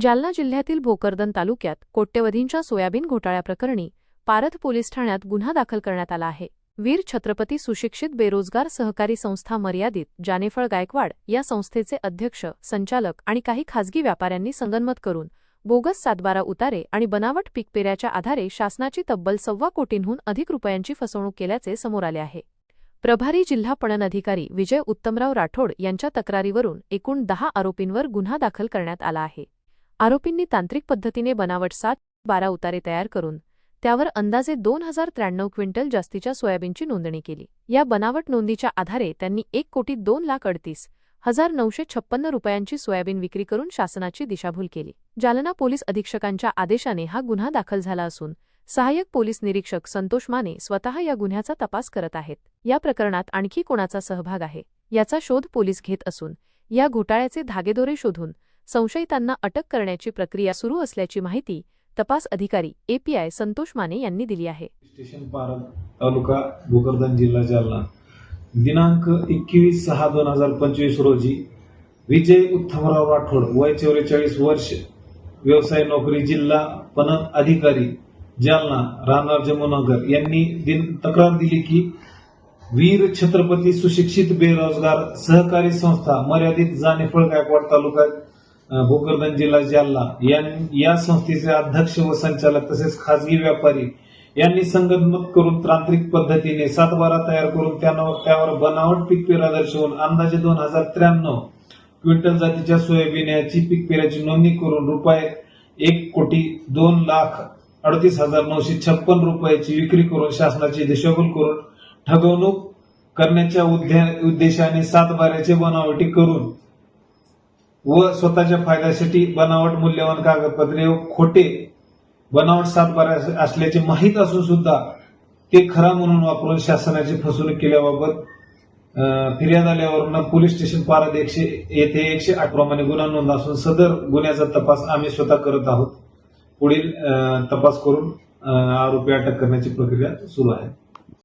जालना जिल्ह्यातील भोकरदन तालुक्यात कोट्यवधींच्या सोयाबीन घोटाळ्याप्रकरणी पारध पोलीस ठाण्यात गुन्हा दाखल करण्यात आला आहे. वीर छत्रपती सुशिक्षित बेरोजगार सहकारी संस्था मर्यादित जानेफळ गायकवाड या संस्थेचे अध्यक्ष संचालक आणि काही खासगी व्यापाऱ्यांनी संगनमत करून बोगस सातबारा उतारे आणि बनावट पिकपेऱ्याच्या आधारे शासनाची तब्बल सव्वा कोटींहून अधिक रुपयांची फसवणूक केल्याचे समोर आले आहे. प्रभारी जिल्हा पणन अधिकारी विजय उत्तमराव राठोड यांच्या तक्रारीवरून एकूण दहा आरोपींवर गुन्हा दाखल करण्यात आला आहे. आरोपींनी तांत्रिक पद्धतीने बनावट सात बारा उतारे तयार करून त्यावर अंदाजे दोन हजार त्र्याण्णव क्विंटल जास्तीच्या सोयाबीनची नोंदणी केली. या बनावट नोंदीच्या आधारे त्यांनी एक कोटी दोन लाख अडतीस हजार नऊशे छप्पन्न रुपयांची सोयाबीन विक्री करून शासनाची दिशाभूल केली. जालना पोलीस अधीक्षकांच्या आदेशाने हा गुन्हा दाखल झाला असून सहाय्यक पोलीस निरीक्षक संतोष माने स्वतः या गुन्ह्याचा तपास करत आहेत. या प्रकरणात आणखी कोणाचा सहभाग आहे याचा शोध पोलीस घेत असून या घोटाळ्याचे धागेदोरे शोधून संशयितांना अटक करण्याची प्रक्रिया सुरू असल्याची माहिती तपास अधिकारी एपीआय संतोष माने यांनी दिली आहे. स्टेशन पारद तालुका भोकरदन जिल्हा जालना. दिनांक एकवीस सहा दोन हजार पंचवीस रोजी विजय उत्तमराव राठोड वय चौवेचाळीस वर्ष व्यवसाय नोकरी जिल्हा पणन अधिकारी जालना राहणार जमुनगर यांनी दिन तक्रार दिली की वीर छत्रपती सुशिक्षित बेरोजगार सहकारी संस्था मर्यादित जानेफळ गायकवाड तालुका भोकरदन जिल्हा जालना या संस्थेचे अध्यक्ष व संचालक तसेच खासगी व्यापारी यांनी संगनमत करून तांत्रिक पद्धतीने सातबारा तयार करून त्यांना त्यावर बनावट पीक पेरा दर्शवून अंदाजे दोन हजार त्र्याण्णव क्विंटल जातीच्या सोयाबीन याची पीक पेऱ्याची नोंदणी करून रुपये एक कोटी दोन लाख अडतीस हजार नऊशे छप्पन रुपयाची विक्री करून शासनाची दिशाभूल करून ठगवणूक करण्याच्या उद्देशाने सातबाऱ्याचे बनावटी करून व स्वतःच्या फायद्यासाठी बनावट मूल्यवान कागदपत्रे व खोटे बनावट सातबारा असल्याचे माहीत असून सुद्धा ते खरा म्हणून वापरून शासनाची फसवणूक केल्याबाबत फिर्याद आल्यावरून पोलीस स्टेशन पारद एकशे येथे एकशे आठ प्रमाणे गुन्हा नोंद असून सदर गुन्ह्याचा तपास आम्ही स्वतः करत आहोत. पुढील तपास करून आरोपी अटक करण्याची प्रक्रिया सुरू आहे.